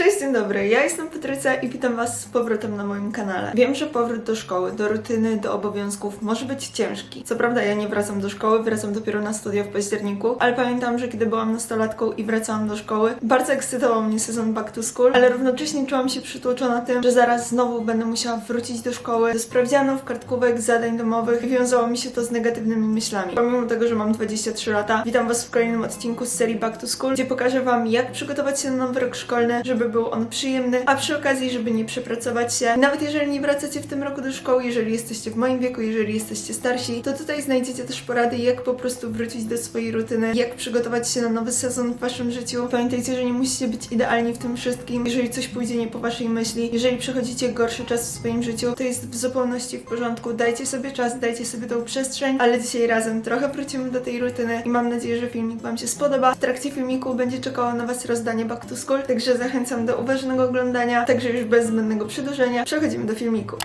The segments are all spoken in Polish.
Cześć, dzień dobry, ja jestem Patrycja i witam Was z powrotem na moim kanale. Wiem, że powrót do szkoły, do rutyny, do obowiązków może być ciężki. Co prawda ja nie wracam do szkoły, wracam dopiero na studia w październiku, ale pamiętam, że kiedy byłam nastolatką i wracałam do szkoły, bardzo ekscytował mnie sezon Back to School, ale równocześnie czułam się przytłoczona tym, że zaraz znowu będę musiała wrócić do szkoły, do sprawdzianów, kartkówek, zadań domowych i wiązało mi się to z negatywnymi myślami. Pomimo tego, że mam 23 lata, witam Was w kolejnym odcinku z serii Back to School, gdzie pokażę Wam, jak przygotować się na nowy rok szkolny, żeby był on przyjemny, a przy okazji, żeby nie przepracować się. Nawet jeżeli nie wracacie w tym roku do szkoły, jeżeli jesteście w moim wieku, jeżeli jesteście starsi, to tutaj znajdziecie też porady, jak po prostu wrócić do swojej rutyny, jak przygotować się na nowy sezon w Waszym życiu. Pamiętajcie, że nie musicie być idealni w tym wszystkim. Jeżeli coś pójdzie nie po Waszej myśli, jeżeli przechodzicie gorszy czas w swoim życiu, to jest w zupełności w porządku. Dajcie sobie czas, dajcie sobie tą przestrzeń, ale dzisiaj razem trochę wrócimy do tej rutyny i mam nadzieję, że filmik Wam się spodoba. W trakcie filmiku będzie czekało na Was rozdanie Back to School, także zachęcam do uważnego oglądania, także już bez zbędnego przedłużenia przechodzimy do filmiku.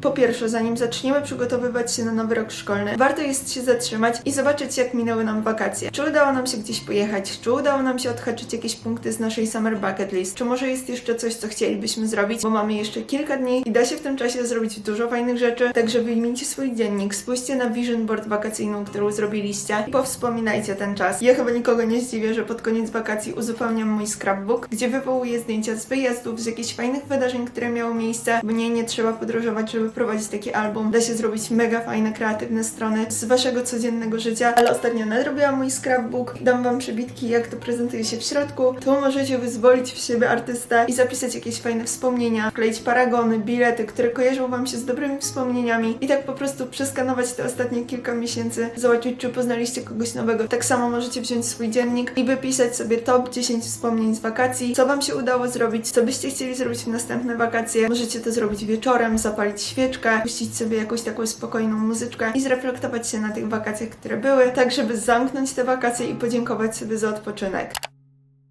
Po pierwsze, zanim zaczniemy przygotowywać się na nowy rok szkolny, warto jest się zatrzymać i zobaczyć, jak minęły nam wakacje. Czy udało nam się gdzieś pojechać? Czy udało nam się odhaczyć jakieś punkty z naszej summer bucket list? Czy może jest jeszcze coś, co chcielibyśmy zrobić? Bo mamy jeszcze kilka dni i da się w tym czasie zrobić dużo fajnych rzeczy. Także wyjmijcie swój dziennik, spójrzcie na vision board wakacyjną, którą zrobiliście i powspominajcie ten czas. Ja chyba nikogo nie zdziwię, że pod koniec wakacji uzupełniam mój scrapbook, gdzie wywołuję zdjęcia z wyjazdów, z jakichś fajnych wydarzeń, które miały miejsce. Mnie nie trzeba podróżować, żeby prowadzić taki album. Da się zrobić mega fajne, kreatywne strony z waszego codziennego życia, ale ostatnio nadrobiłam mój scrapbook. Dam wam przebitki, jak to prezentuje się w środku. Tu możecie wyzwolić w siebie artystę i zapisać jakieś fajne wspomnienia, wkleić paragony, bilety, które kojarzą wam się z dobrymi wspomnieniami i tak po prostu przeskanować te ostatnie kilka miesięcy, zobaczyć, czy poznaliście kogoś nowego. Tak samo możecie wziąć swój dziennik i wypisać sobie top 10 wspomnień z wakacji, co wam się udało zrobić, co byście chcieli zrobić w następne wakacje. Możecie to zrobić wieczorem, zapalić świeczkę, puścić sobie jakąś taką spokojną muzyczkę i zreflektować się na tych wakacjach, które były, tak żeby zamknąć te wakacje i podziękować sobie za odpoczynek.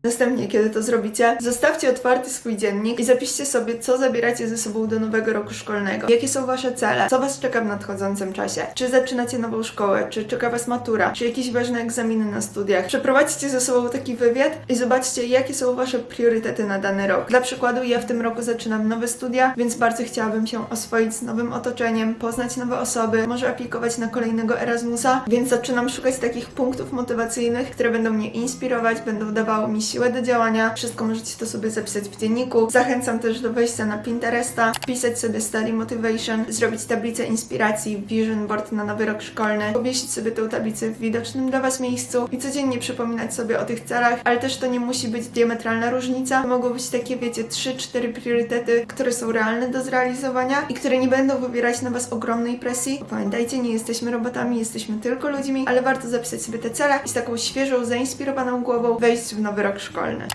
Następnie, kiedy to zrobicie, zostawcie otwarty swój dziennik i zapiszcie sobie, co zabieracie ze sobą do nowego roku szkolnego. Jakie są wasze cele? Co was czeka w nadchodzącym czasie? Czy zaczynacie nową szkołę? Czy czeka was matura? Czy jakieś ważne egzaminy na studiach? Przeprowadźcie ze sobą taki wywiad i zobaczcie, jakie są wasze priorytety na dany rok. Dla przykładu, ja w tym roku zaczynam nowe studia, więc bardzo chciałabym się oswoić z nowym otoczeniem, poznać nowe osoby, może aplikować na kolejnego Erasmusa, więc zaczynam szukać takich punktów motywacyjnych, które będą mnie inspirować, będą dawały mi siłę do działania. Wszystko możecie to sobie zapisać w dzienniku. Zachęcam też do wejścia na Pinteresta, wpisać sobie study motivation, zrobić tablicę inspiracji, vision board na nowy rok szkolny, powiesić sobie tę tablicę w widocznym dla Was miejscu i codziennie przypominać sobie o tych celach, ale też to nie musi być diametralna różnica. To mogą być takie, wiecie, 3-4 priorytety, które są realne do zrealizowania i które nie będą wywierać na Was ogromnej presji. Pamiętajcie, nie jesteśmy robotami, jesteśmy tylko ludźmi, ale warto zapisać sobie te cele i z taką świeżą, zainspirowaną głową wejść w nowy rok szkolny. школьне.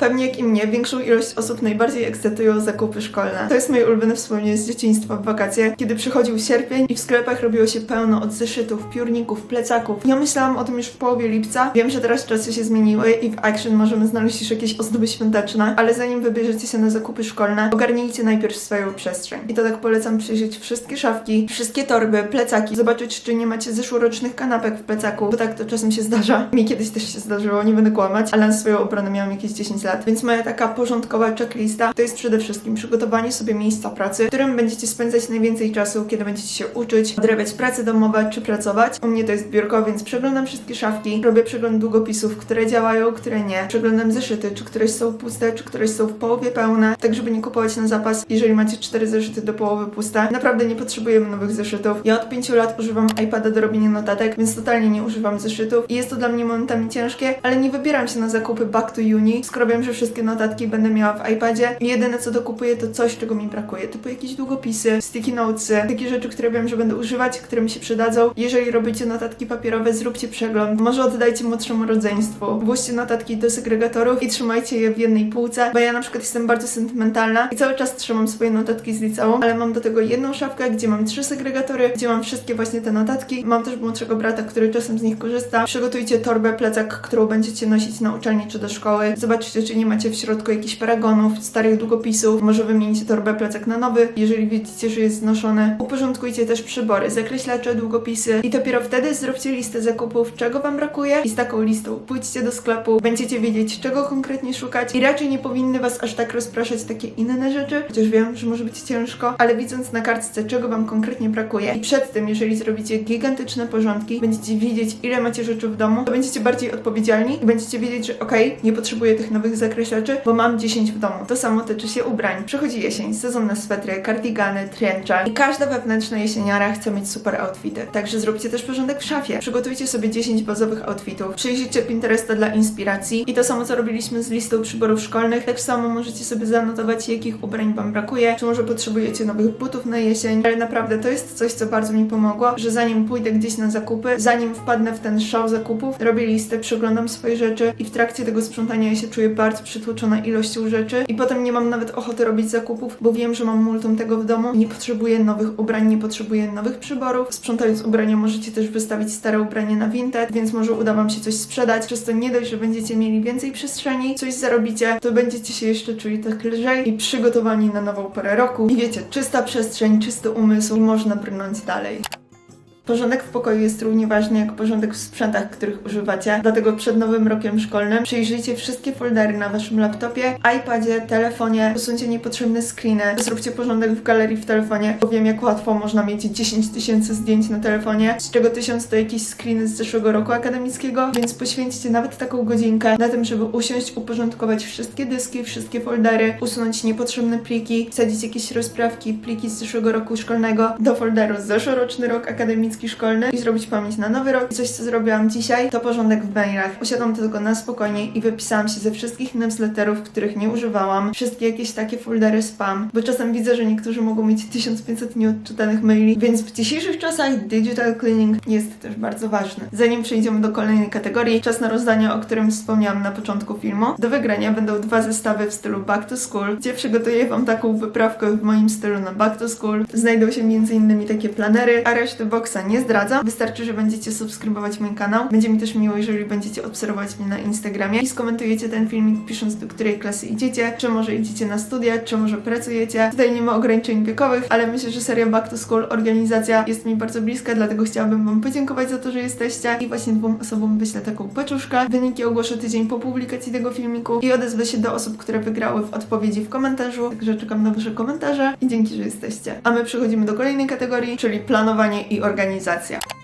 Pewnie jak i mnie, większą ilość osób najbardziej ekscytują zakupy szkolne. To jest moje ulubione wspomnienie z dzieciństwa w wakacje, kiedy przychodził sierpień i w sklepach robiło się pełno od zeszytów, piórników, plecaków. Ja myślałam o tym już w połowie lipca. Wiem, że teraz czasy się zmieniły i w Action możemy znaleźć już jakieś ozdoby świąteczne, ale zanim wybierzecie się na zakupy szkolne, ogarnijcie najpierw swoją przestrzeń. I to tak polecam przyjrzeć wszystkie szafki, wszystkie torby, plecaki, zobaczyć, czy nie macie zeszłorocznych kanapek w plecaku, bo tak to czasem się zdarza. Mi kiedyś też się zdarzyło, nie będę kłamać, ale na swoją obronę miałam jakieś 10 lat, więc moja taka porządkowa checklista to jest przede wszystkim przygotowanie sobie miejsca pracy, w którym będziecie spędzać najwięcej czasu, kiedy będziecie się uczyć, odrabiać prace domowe czy pracować. U mnie to jest biurko, więc przeglądam wszystkie szafki, robię przegląd długopisów, które działają, które nie. Przeglądam zeszyty, czy któreś są puste, czy któreś są w połowie pełne, tak żeby nie kupować na zapas, jeżeli macie cztery zeszyty do połowy puste. Naprawdę nie potrzebujemy nowych zeszytów. Ja od 5 lat używam iPada do robienia notatek, więc totalnie nie używam zeszytów i jest to dla mnie momentami ciężkie, ale nie wybieram się na zakupy back to uni, skoro wiem, że wszystkie notatki będę miała w iPadzie jedyne co dokupuję to coś, czego mi brakuje, typu jakieś długopisy, sticky notesy, takie rzeczy, które wiem, że będę używać, które mi się przydadzą. Jeżeli robicie notatki papierowe, zróbcie przegląd, może oddajcie młodszemu rodzeństwu, włóżcie notatki do segregatorów i trzymajcie je w jednej półce, bo ja na przykład jestem bardzo sentymentalna i cały czas trzymam swoje notatki z liceum, ale mam do tego jedną szafkę, gdzie mam trzy segregatory, gdzie mam wszystkie właśnie te notatki. Mam też młodszego brata, który czasem z nich korzysta. Przygotujcie torbę, plecak, którą będziecie nosić na uczelni czy do szkoły. Zobaczcie, czy czy nie macie w środku jakichś paragonów, starych długopisów, może wymienicie torbę plecak na nowy, jeżeli widzicie, że jest znoszony. Uporządkujcie też przybory, zakreślacze, długopisy i dopiero wtedy zróbcie listę zakupów, czego wam brakuje i z taką listą pójdźcie do sklepu, będziecie wiedzieć, czego konkretnie szukać i raczej nie powinny was aż tak rozpraszać takie inne rzeczy, chociaż wiem, że może być ciężko, ale widząc na kartce, czego wam konkretnie brakuje i przed tym, jeżeli zrobicie gigantyczne porządki, będziecie wiedzieć, ile macie rzeczy w domu, to będziecie bardziej odpowiedzialni i będziecie wiedzieć, że okej, nie potrzebuję tych nowych zakreślaczy, bo mam 10 w domu. To samo tyczy się ubrań. Przychodzi jesień, sezon na swetry, kardigany, trencze i każda wewnętrzna jesieniara chce mieć super outfity. Także zróbcie też porządek w szafie. Przygotujcie sobie 10 bazowych outfitów. Przyjrzyjcie Pinteresta dla inspiracji i to samo co robiliśmy z listą przyborów szkolnych, tak samo możecie sobie zanotować jakich ubrań wam brakuje, czy może potrzebujecie nowych butów na jesień, ale naprawdę to jest coś, co bardzo mi pomogło, że zanim pójdę gdzieś na zakupy, zanim wpadnę w ten szał zakupów, robię listę, przeglądam swoje rzeczy i w trakcie tego sprzątania ja się czuję bardzo przytłoczona ilością rzeczy i potem nie mam nawet ochoty robić zakupów, bo wiem, że mam multum tego w domu nie potrzebuję nowych ubrań, nie potrzebuję nowych przyborów. Sprzątając ubrania możecie też wystawić stare ubranie na Vinted, więc może uda wam się coś sprzedać, przez to nie dość, że będziecie mieli więcej przestrzeni, coś zarobicie, to będziecie się jeszcze czuli tak lżej i przygotowani na nową porę roku. I wiecie, czysta przestrzeń, czysty umysł i można brnąć dalej. Porządek w pokoju jest równie ważny jak porządek w sprzętach, których używacie. Dlatego przed nowym rokiem szkolnym przyjrzyjcie wszystkie foldery na waszym laptopie, iPadzie, telefonie, usuńcie niepotrzebne screeny, zróbcie porządek w galerii w telefonie, bo wiem jak łatwo można mieć 10 tysięcy zdjęć na telefonie, z czego tysiąc to jakieś screeny z zeszłego roku akademickiego, więc poświęćcie nawet taką godzinkę na tym, żeby usiąść, uporządkować wszystkie dyski, wszystkie foldery, usunąć niepotrzebne pliki, wsadzić jakieś rozprawki, pliki z zeszłego roku szkolnego do folderu zeszłoroczny rok akademicki szkolny i zrobić pamięć na nowy rok. I coś, co zrobiłam dzisiaj, to porządek w mailach. Usiadłam tylko na spokojnie i wypisałam się ze wszystkich newsletterów, których nie używałam, wszystkie jakieś takie foldery spam, bo czasem widzę, że niektórzy mogą mieć 1500 nieodczytanych maili, więc w dzisiejszych czasach digital cleaning jest też bardzo ważny. Zanim przejdziemy do kolejnej kategorii, czas na rozdanie, o którym wspomniałam na początku filmu. Do wygrania będą dwa zestawy w stylu back to school, gdzie przygotuję wam taką wyprawkę w moim stylu na back to school. Znajdą się m.in. takie planery, a reszty boxa nie zdradzam. Wystarczy, że będziecie subskrybować mój kanał. Będzie mi też miło, jeżeli będziecie obserwować mnie na Instagramie i skomentujecie ten filmik pisząc do której klasy idziecie, czy może idziecie na studia, czy może pracujecie. Tutaj nie ma ograniczeń wiekowych, ale myślę, że seria Back to School organizacja jest mi bardzo bliska, dlatego chciałabym wam podziękować za to, że jesteście i właśnie dwóm osobom wyślę taką paczuszkę. Wyniki ogłoszę tydzień po publikacji tego filmiku i odezwę się do osób, które wygrały w odpowiedzi w komentarzu. Także czekam na wasze komentarze i dzięki, że jesteście. A my przechodzimy do kolejnej kategorii, czyli planowanie i organizacja.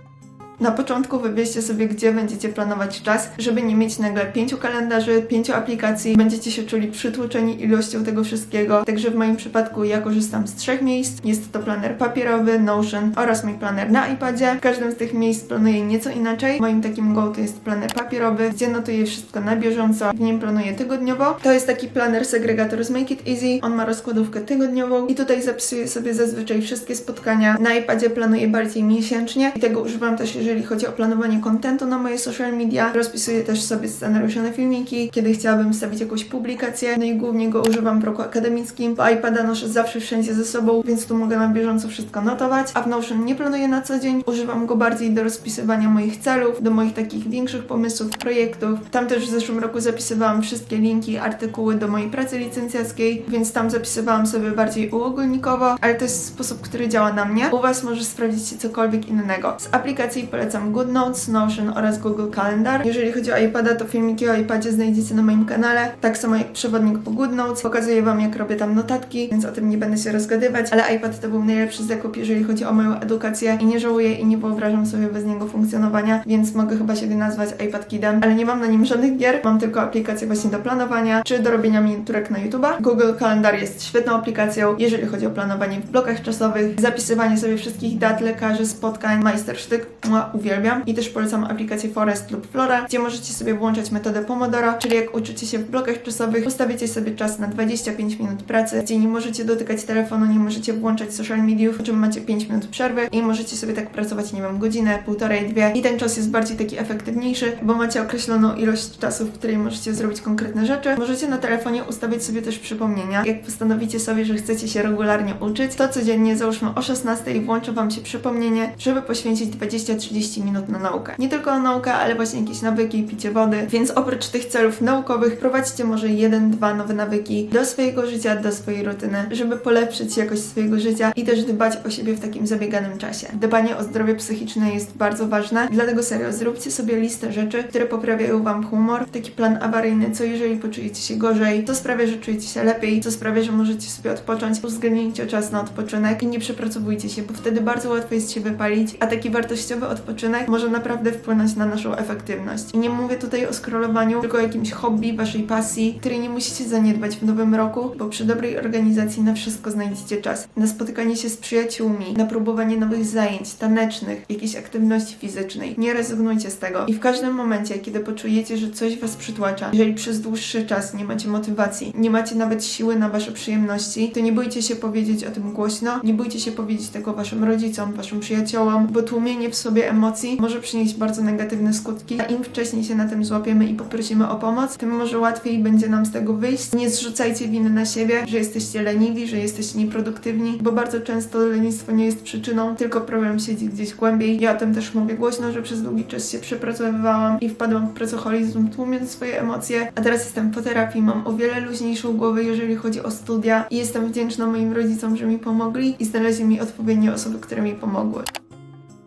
Na początku wybierzcie sobie, gdzie będziecie planować czas, żeby nie mieć nagle pięciu kalendarzy, pięciu aplikacji. Będziecie się czuli przytłoczeni ilością tego wszystkiego. Także w moim przypadku ja korzystam z trzech miejsc. Jest to planer papierowy, Notion oraz mój planer na iPadzie. W każdym z tych miejsc planuję nieco inaczej. Moim takim go to jest planer papierowy, gdzie notuję wszystko na bieżąco. W nim planuję tygodniowo. To jest taki planer segregator z Make It Easy. On ma rozkładówkę tygodniową i tutaj zapisuję sobie zazwyczaj wszystkie spotkania. Na iPadzie planuję bardziej miesięcznie i tego używam też jeżeli chodzi o planowanie kontentu na moje social media. Rozpisuję też sobie scenariusze na filmiki, kiedy chciałabym wstawić jakąś publikację. No i głównie go używam w roku akademickim, bo iPada noszę zawsze wszędzie ze sobą, więc tu mogę na bieżąco wszystko notować. A w Notion nie planuję na co dzień. Używam go bardziej do rozpisywania moich celów, do moich takich większych pomysłów, projektów. Tam też w zeszłym roku zapisywałam wszystkie linki, artykuły do mojej pracy licencjackiej, więc tam zapisywałam sobie bardziej uogólnikowo, ale to jest sposób, który działa na mnie. U Was może sprawdzić się cokolwiek innego. Z aplikacji polecam GoodNotes, Notion oraz Google Calendar. Jeżeli chodzi o iPada, to filmiki o iPadzie znajdziecie na moim kanale, tak samo jak przewodnik po GoodNotes. Pokazuję Wam, jak robię tam notatki, więc o tym nie będę się rozgadywać, ale iPad to był najlepszy zakup, jeżeli chodzi o moją edukację i nie żałuję i nie wyobrażam sobie bez niego funkcjonowania, więc mogę chyba siebie nazwać iPad Kidem, ale nie mam na nim żadnych gier, mam tylko aplikację właśnie do planowania, czy do robienia miniaturek na YouTube'a. Google Calendar jest świetną aplikacją, jeżeli chodzi o planowanie w blokach czasowych, zapisywanie sobie wszystkich dat, lekarzy, spotkań, majstersztyk, Uwielbiam. I też polecam aplikację Forest lub Flora, gdzie możecie sobie włączać metodę Pomodoro, czyli jak uczycie się w blokach czasowych, ustawicie sobie czas na 25 minut pracy, gdzie nie możecie dotykać telefonu, nie możecie włączać social mediów, po czym macie 5 minut przerwy i możecie sobie tak pracować, nie wiem, godzinę, półtorej, dwie i ten czas jest bardziej taki efektywniejszy, bo macie określoną ilość czasu, w której możecie zrobić konkretne rzeczy. Możecie na telefonie ustawić sobie też przypomnienia. Jak postanowicie sobie, że chcecie się regularnie uczyć, to codziennie, załóżmy o 16 włączę Wam się przypomnienie, żeby poświęcić 20-30 30 minut na naukę. Nie tylko na naukę, ale właśnie jakieś nawyki, picie wody, więc oprócz tych celów naukowych prowadźcie może jeden, dwa nowe nawyki do swojego życia, do swojej rutyny, żeby polepszyć jakość swojego życia i też dbać o siebie w takim zabieganym czasie. Dbanie o zdrowie psychiczne jest bardzo ważne, dlatego serio, zróbcie sobie listę rzeczy, które poprawiają Wam humor, taki plan awaryjny, co jeżeli poczujecie się gorzej, co sprawia, że czujecie się lepiej, co sprawia, że możecie sobie odpocząć, uwzględnijcie czas na odpoczynek i nie przepracowujcie się, bo wtedy bardzo łatwo jest się wypalić, a taki wartościowy odpoczynek może naprawdę wpłynąć na naszą efektywność. I nie mówię tutaj o scrollowaniu, tylko o jakimś hobby, waszej pasji, której nie musicie zaniedbać w nowym roku, bo przy dobrej organizacji na wszystko znajdziecie czas. Na spotykanie się z przyjaciółmi, na próbowanie nowych zajęć tanecznych, jakiejś aktywności fizycznej. Nie rezygnujcie z tego. I w każdym momencie, kiedy poczujecie, że coś was przytłacza, jeżeli przez dłuższy czas nie macie motywacji, nie macie nawet siły na wasze przyjemności, to nie bójcie się powiedzieć o tym głośno, nie bójcie się powiedzieć tego waszym rodzicom, waszym przyjaciołom, bo tłumienie w sobie emocji może przynieść bardzo negatywne skutki. A im wcześniej się na tym złapiemy i poprosimy o pomoc, tym może łatwiej będzie nam z tego wyjść. Nie zrzucajcie winy na siebie, że jesteście leniwi, że jesteście nieproduktywni, bo bardzo często lenistwo nie jest przyczyną, tylko problem siedzi gdzieś głębiej. Ja o tym też mówię głośno, że przez długi czas się przepracowywałam i wpadłam w pracoholizm, tłumiąc swoje emocje, a teraz jestem po terapii, mam o wiele luźniejszą głowę, jeżeli chodzi o studia i jestem wdzięczna moim rodzicom, że mi pomogli i znaleźli mi odpowiednie osoby, które mi pomogły.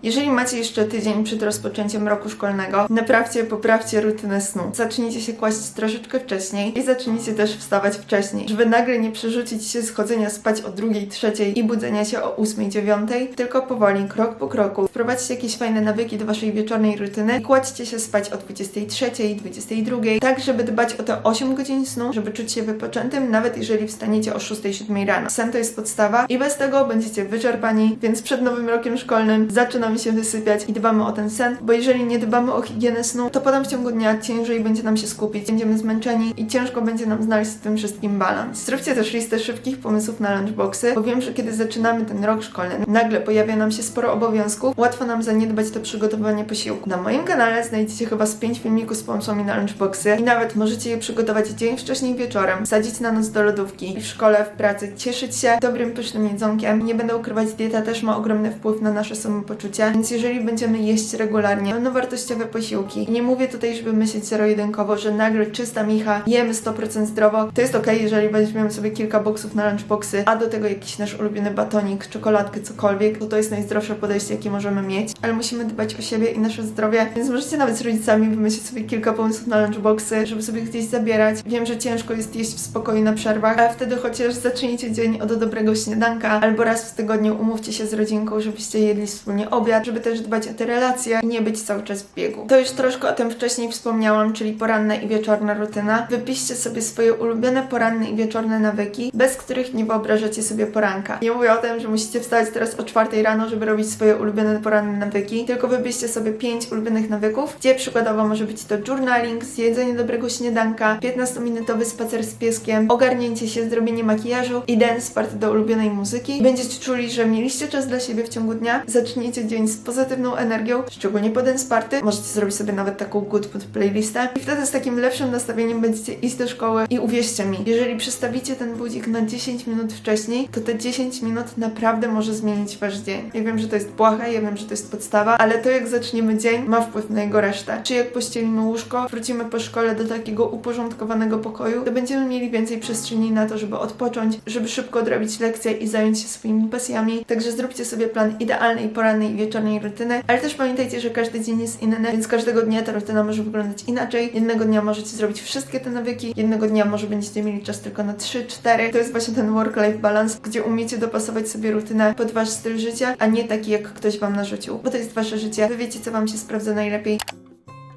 Jeżeli macie jeszcze tydzień przed rozpoczęciem roku szkolnego, naprawcie, poprawcie rutynę snu. Zacznijcie się kłaść troszeczkę wcześniej i zacznijcie też wstawać wcześniej, żeby nagle nie przerzucić się z chodzenia spać o drugiej, trzeciej i budzenia się o ósmej, dziewiątej, tylko powoli, krok po kroku. Wprowadźcie jakieś fajne nawyki do waszej wieczornej rutyny i kładźcie się spać o 23, 22, tak żeby dbać o te 8 godzin snu, żeby czuć się wypoczętym, nawet jeżeli wstaniecie o 6, 7 rano. Sen to jest podstawa i bez tego będziecie wyczerpani, więc przed nowym rokiem szkolnym zaczynamy się wysypiać i dbamy o ten sen, bo jeżeli nie dbamy o higienę snu, to potem w ciągu dnia ciężej będzie nam się skupić, będziemy zmęczeni i ciężko będzie nam znaleźć w tym wszystkim balans. Zróbcie też listę szybkich pomysłów na lunchboxy, bo wiem, że kiedy zaczynamy ten rok szkolny, nagle pojawia nam się sporo obowiązków, łatwo nam zaniedbać to przygotowanie posiłku. Na moim kanale znajdziecie chyba z 5 filmików z pomysłami na lunchboxy i nawet możecie je przygotować dzień wcześniej wieczorem, wsadzić na noc do lodówki i w szkole, w pracy cieszyć się dobrym, pysznym jedzonkiem. Nie będę ukrywać, dieta też ma ogromny wpływ na nasze samopoczucie, więc jeżeli będziemy jeść regularnie pełnowartościowe posiłki, nie mówię tutaj, żeby myśleć zero-jedynkowo, że nagle czysta micha, jemy 100% zdrowo, to jest ok, jeżeli weźmiemy sobie kilka boksów na lunchboxy, a do tego jakiś nasz ulubiony batonik, czekoladkę, cokolwiek, to to jest najzdrowsze podejście, jakie możemy mieć, ale musimy dbać o siebie i nasze zdrowie, więc możecie nawet z rodzicami wymyślić sobie kilka pomysłów na lunchboxy, żeby sobie gdzieś zabierać. Wiem, że ciężko jest jeść w spokoju na przerwach, ale wtedy chociaż zacznijcie dzień od dobrego śniadanka, albo raz w tygodniu umówcie się z rodzinką, żebyście jedli wspólnie obiad, żeby też dbać o te relacje i nie być cały czas w biegu. To już troszkę o tym wcześniej wspomniałam, czyli poranna i wieczorna rutyna. Wypiszcie sobie swoje ulubione poranne i wieczorne nawyki, bez których nie wyobrażacie sobie poranka. Nie mówię o tym, że musicie wstać teraz o czwartej rano, żeby robić swoje ulubione poranne nawyki, tylko wypiszcie sobie pięć ulubionych nawyków, gdzie przykładowo może być to journaling, zjedzenie dobrego śniadanka, 15-minutowy spacer z pieskiem, ogarnięcie się, zrobienie makijażu i dance party do ulubionej muzyki. Będziecie czuli, że mieliście czas dla siebie w ciągu dnia, zaczniecie dzień z pozytywną energią, szczególnie po dance party. Możecie zrobić sobie nawet taką good mood playlistę i wtedy z takim lepszym nastawieniem będziecie iść do szkoły i uwierzcie mi, jeżeli przestawicie ten budzik na 10 minut wcześniej, to te 10 minut naprawdę może zmienić wasz dzień. Ja wiem, że to jest błahe, ja wiem, że to jest podstawa, ale to jak zaczniemy dzień ma wpływ na jego resztę. Czy jak pościelimy łóżko, wrócimy po szkole do takiego uporządkowanego pokoju, to będziemy mieli więcej przestrzeni na to, żeby odpocząć, żeby szybko odrobić lekcje i zająć się swoimi pasjami. Także zróbcie sobie plan idealnej porannej i wieczornej rutyny, ale też pamiętajcie, że każdy dzień jest inny, więc każdego dnia ta rutyna może wyglądać inaczej. Jednego dnia możecie zrobić wszystkie te nawyki, jednego dnia może będziecie mieli czas tylko na 3-4. To jest właśnie ten work-life balance, gdzie umiecie dopasować sobie rutynę pod wasz styl życia, a nie taki, jak ktoś wam narzucił, bo to jest wasze życie. Wy wiecie, co wam się sprawdza najlepiej.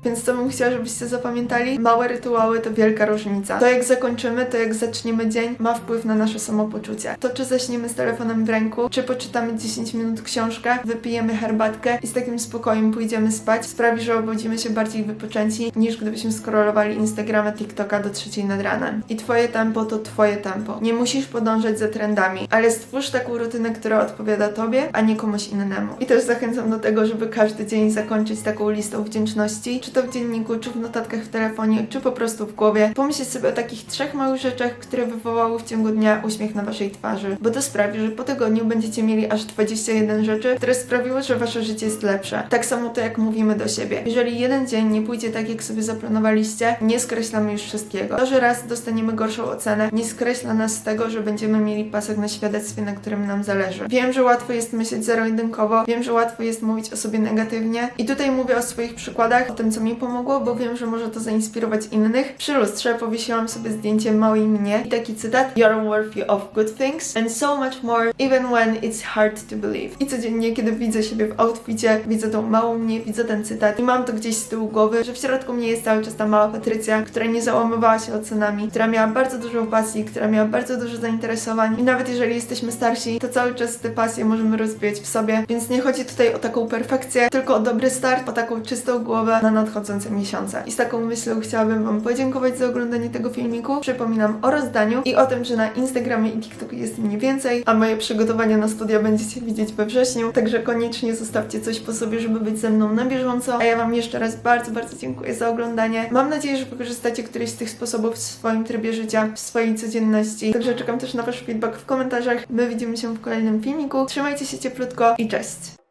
Więc co bym chciała, żebyście zapamiętali? Małe rytuały to wielka różnica. To jak zakończymy, to jak zaczniemy dzień, ma wpływ na nasze samopoczucie. To czy zaśniemy z telefonem w ręku, czy poczytamy 10 minut książkę, wypijemy herbatkę i z takim spokojem pójdziemy spać, sprawi, że obudzimy się bardziej wypoczęci, niż gdybyśmy scrollowali Instagrama, TikToka do trzeciej nad ranem. I twoje tempo to twoje tempo. Nie musisz podążać za trendami, ale stwórz taką rutynę, która odpowiada tobie, a nie komuś innemu. I też zachęcam do tego, żeby każdy dzień zakończyć taką listą wdzięczności, czy czy to w dzienniku, czy w notatkach w telefonie, czy po prostu w głowie, pomyśleć sobie o takich trzech małych rzeczach, które wywołały w ciągu dnia uśmiech na waszej twarzy, bo to sprawi, że po tygodniu będziecie mieli aż 21 rzeczy, które sprawiły, że wasze życie jest lepsze. Tak samo to jak mówimy do siebie. Jeżeli jeden dzień nie pójdzie tak, jak sobie zaplanowaliście, nie skreślamy już wszystkiego. To, że raz dostaniemy gorszą ocenę, nie skreśla nas z tego, że będziemy mieli pasek na świadectwie, na którym nam zależy. Wiem, że łatwo jest myśleć zero-jedynkowo, wiem, że łatwo jest mówić o sobie negatywnie i tutaj mówię o swoich przykładach, o tym, co mi pomogło, bo wiem, że może to zainspirować innych. Przy lustrze powiesiłam sobie zdjęcie małej mnie. I taki cytat. You're worthy of good things and so much more, even when it's hard to believe. I codziennie, kiedy widzę siebie w outficie, widzę tą małą mnie, widzę ten cytat. I mam to gdzieś z tyłu głowy, że w środku mnie jest cały czas ta mała Patrycja, która nie załamywała się ocenami, która miała bardzo dużo pasji, która miała bardzo dużo zainteresowań. I nawet jeżeli jesteśmy starsi, to cały czas te pasje możemy rozwijać w sobie, więc nie chodzi tutaj o taką perfekcję, tylko o dobry start, o taką czystą głowę na nadchodzące miesiące. I z taką myślą chciałabym Wam podziękować za oglądanie tego filmiku. Przypominam o rozdaniu i o tym, że na Instagramie i TikToku jest mnie więcej, a moje przygotowania na studia będziecie widzieć we wrześniu, także koniecznie zostawcie coś po sobie, żeby być ze mną na bieżąco. A ja Wam jeszcze raz bardzo, bardzo dziękuję za oglądanie. Mam nadzieję, że wykorzystacie któryś z tych sposobów w swoim trybie życia, w swojej codzienności. Także czekam też na Wasz feedback w komentarzach. My widzimy się w kolejnym filmiku. Trzymajcie się cieplutko i cześć!